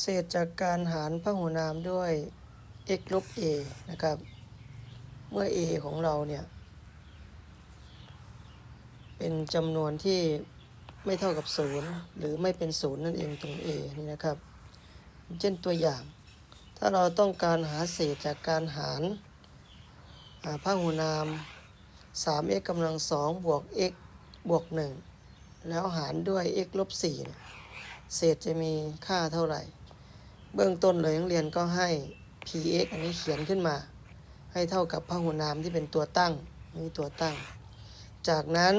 เศษจากการหารพหุนามด้วย x ลบ a นะครับ เมื่อ a ของเราเนี่ย เป็นจำนวนที่ไม่เท่ากับศูนย์หรือไม่เป็นศูนย์นั่นเองตรง a นี่นะครับ เช่นตัวอย่าง ถ้าเราต้องการหาเศษจากการหารพหุนาม 3x กำลัง2บวก x บวก 1 แล้วหารด้วย x ลบสี่เศษจะมีค่าเท่าไหร่ เบื้องต้นเลยนักเรียนก็ให้ px อันนี้เขียนขึ้นมา ให้เท่ากับพหุนามที่เป็นตัวตั้งนี่ตัวตั้ง จากนั้น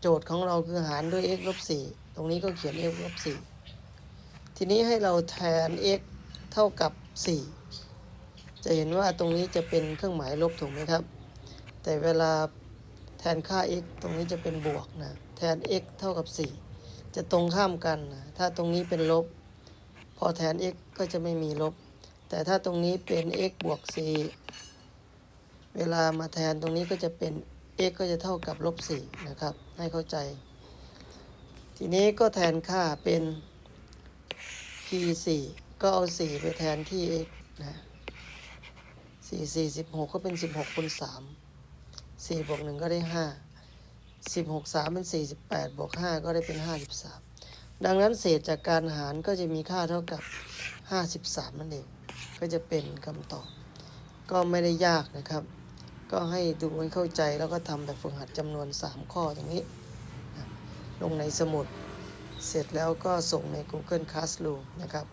โจทย์ของเราคือหารด้วย x ลบ4ตรงนี้ก็เขียน x ลบ4ทีนี้ให้เราแทน x เท่ากับ 4 จะเห็นว่าตรงนี้จะเป็นเครื่องหมายลบถูกไหมครับ แต่เวลาแทนค่า x ตรงนี้จะเป็นบวกนะ แทน x เท่ากับ 4 จะตรงข้ามกันนะ ถ้าตรงนี้เป็นลบ พอแทน x ก็จะไม่มีลบ แต่ถ้าตรงนี้เป็น x บวก 4 เวลามาแทนตรงนี้ก็จะเป็น x ก็จะเท่ากับลบ 4 นะครับ ให้เข้าใจ ทีนี้ก็แทนค่าเป็น p 4ก็เอา 4 ไปแทนที่ x นะ4 4 16 ก็เป็น 16คูณ3 4บวก1ก็ได้ 5 16 3 เป็น 48 บวก 5 ก็ได้เป็น 53 ดังนั้นเศษจากการหารก็จะมีค่าเท่ากับ 53 นั่นเอง ก็จะเป็นคำตอบ ก็ไม่ได้ยากนะครับ ก็ให้ดูให้เข้าใจแล้วก็ทำแบบฝึกหัดจำนวน 3 ข้อตรงนี้ ลงในสมุด เสร็จแล้วก็ส่งใน Google Classroom นะครับ